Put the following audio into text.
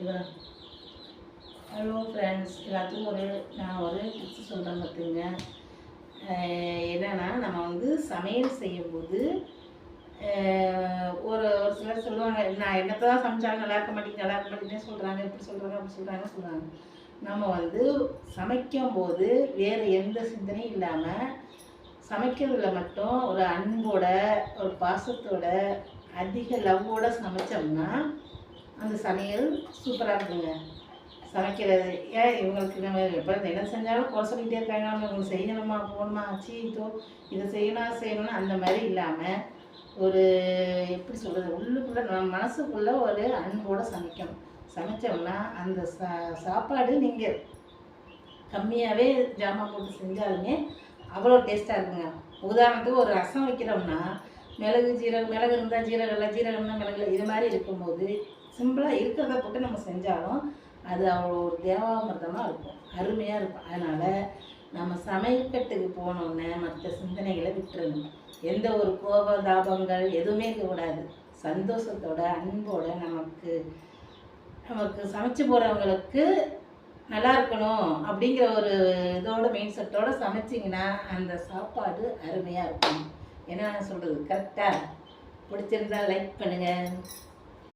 இவன் hello friends எல்லாத்துக்கும் ஒரு நான் ஒரு டிப்ஸ் சொல்கிறேன் பார்த்துங்க என்னென்னா நம்ம வந்து சமையல் செய்யும்போது ஒரு ஒரு சிலர் சொல்லுவாங்க நான் என்னத்தை தான் சமைச்சாலும் நல்லா இருக்க மாட்டேங்குது நல்லா இருக்க மாட்டேங்குதுன்னு சொல்கிறாங்க இப்படி சொல்கிறாங்க அப்படி சொல்கிறாங்க சொல்கிறாங்க நம்ம வந்து சமைக்கும் போது வேறு எந்த சிந்தனையும் இல்லாமல் சமைக்கிறதுல மட்டும் ஒரு அன்போட ஒரு பாசத்தோட அதிக லவ்வோட சமைச்சோம்னா அந்த சமையல் சூப்பராக இருக்குங்க. சமைக்கிறது. ஏன் இவங்களுக்கு நம்ம எப்போ என்ன செஞ்சாலும் குறை சொல்லிகிட்டே இருக்காங்க. நம்ம இவங்களுக்கு செய்யணுமா? போகணுமா ஆச்சு இதை செய்யணும்? செய்யணும்னு அந்த மாதிரி இல்லாமல் ஒரு எப்படி சொல்கிறது உள்ளுக்குள்ளே நம்ம மனசுக்குள்ளே ஒரு அன்போடு சமைக்கணும். சமைச்சோம்னா அந்த சா சாப்பாடு நீங்கள் கம்மியாகவே ஜாமான் போட்டு செஞ்சாலுமே அவ்வளோ டேஸ்ட்டாக இருக்குங்க. உதாரணத்துக்கு ஒரு ரசம் வைக்கிறோம்னா மிளகு ஜீரகம் மிளகு இருந்தால் ஜீரகம் இல்லை ஜீரகம்னா இருந்தால் மிளகு இது மாதிரி இருக்கும்போது சிம்பிளாக இருக்கிறத போட்டு நம்ம செஞ்சாலும் அது அவ்வளோ ஒரு தேவாமிர்தமாக இருக்கும். அருமையாக இருக்கும். அதனால் நம்ம சமையல்கட்டுக்கு போனோன்னே மற்ற சிந்தனைகளை விட்டுறணும். எந்த ஒரு கோப தாபங்கள் எதுவுமே இருக்கக்கூடாது. சந்தோஷத்தோட அன்போட நமக்கு நமக்கு சமைச்சு போகிறவங்களுக்கு நல்லா இருக்கணும் அப்படிங்கிற ஒரு இதோட மெயின் செட்டோட சமைச்சிங்கன்னா அந்த சாப்பாடு அருமையாக இருக்கும். என்ன சொல்கிறது கரெக்டாக பிடிச்சிருந்தா லைக் பண்ணுங்கள்